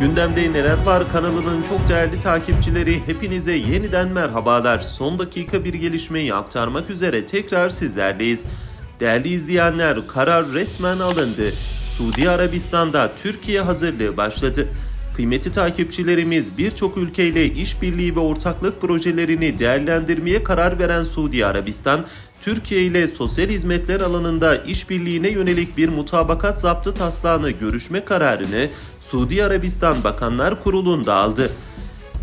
Gündemde neler var kanalının çok değerli takipçileri hepinize yeniden merhabalar. Son dakika bir gelişmeyi aktarmak üzere tekrar sizlerleyiz. Değerli izleyenler karar resmen alındı. Suudi Arabistan'da Türkiye hazırlığı başladı. Kıymetli takipçilerimiz birçok ülkeyle işbirliği ve ortaklık projelerini değerlendirmeye karar veren Suudi Arabistan, Türkiye ile sosyal hizmetler alanında işbirliğine yönelik bir mutabakat zaptı taslağını görüşme kararını Suudi Arabistan Bakanlar Kurulu'nda aldı.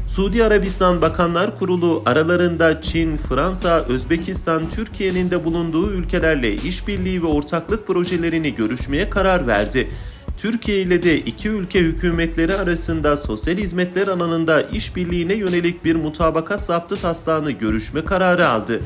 Suudi Arabistan Bakanlar Kurulu aralarında Çin, Fransa, Özbekistan, Türkiye'nin de bulunduğu ülkelerle işbirliği ve ortaklık projelerini görüşmeye karar verdi. Türkiye ile de iki ülke hükümetleri arasında sosyal hizmetler alanında işbirliğine yönelik bir mutabakat zaptı taslağını görüşme kararı aldı.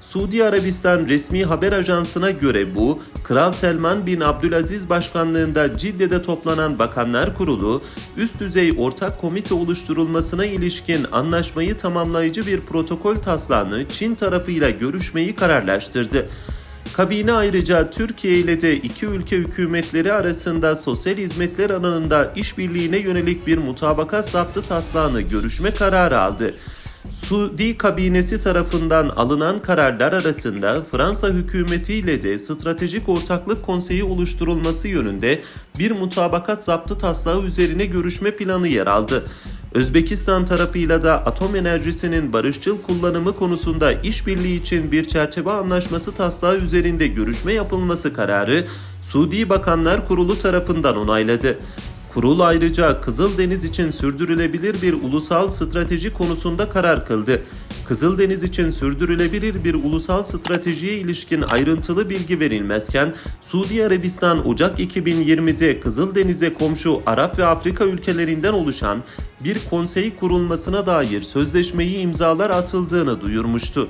Suudi Arabistan resmi haber ajansına göre bu, Kral Selman bin Abdülaziz başkanlığında Cidde'de toplanan Bakanlar Kurulu, üst düzey ortak komite oluşturulmasına ilişkin anlaşmayı tamamlayıcı bir protokol taslağını Çin tarafıyla görüşmeyi kararlaştırdı. Kabine ayrıca Türkiye ile de iki ülke hükümetleri arasında sosyal hizmetler alanında işbirliğine yönelik bir mutabakat zaptı taslağını görüşme kararı aldı. Suudi kabinesi tarafından alınan kararlar arasında Fransa hükümetiyle de stratejik ortaklık konseyi oluşturulması yönünde bir mutabakat zaptı taslağı üzerine görüşme planı yer aldı. Özbekistan tarafıyla da atom enerjisinin barışçıl kullanımı konusunda işbirliği için bir çerçeve anlaşması taslağı üzerinde görüşme yapılması kararı Suudi Bakanlar Kurulu tarafından onayladı. Kurul ayrıca Kızıldeniz için sürdürülebilir bir ulusal strateji konusunda karar kıldı. Kızıldeniz için sürdürülebilir bir ulusal stratejiye ilişkin ayrıntılı bilgi verilmezken Suudi Arabistan Ocak 2020'de Kızıldeniz'e komşu Arap ve Afrika ülkelerinden oluşan bir konsey kurulmasına dair sözleşmeyi imzalar atıldığını duyurmuştu.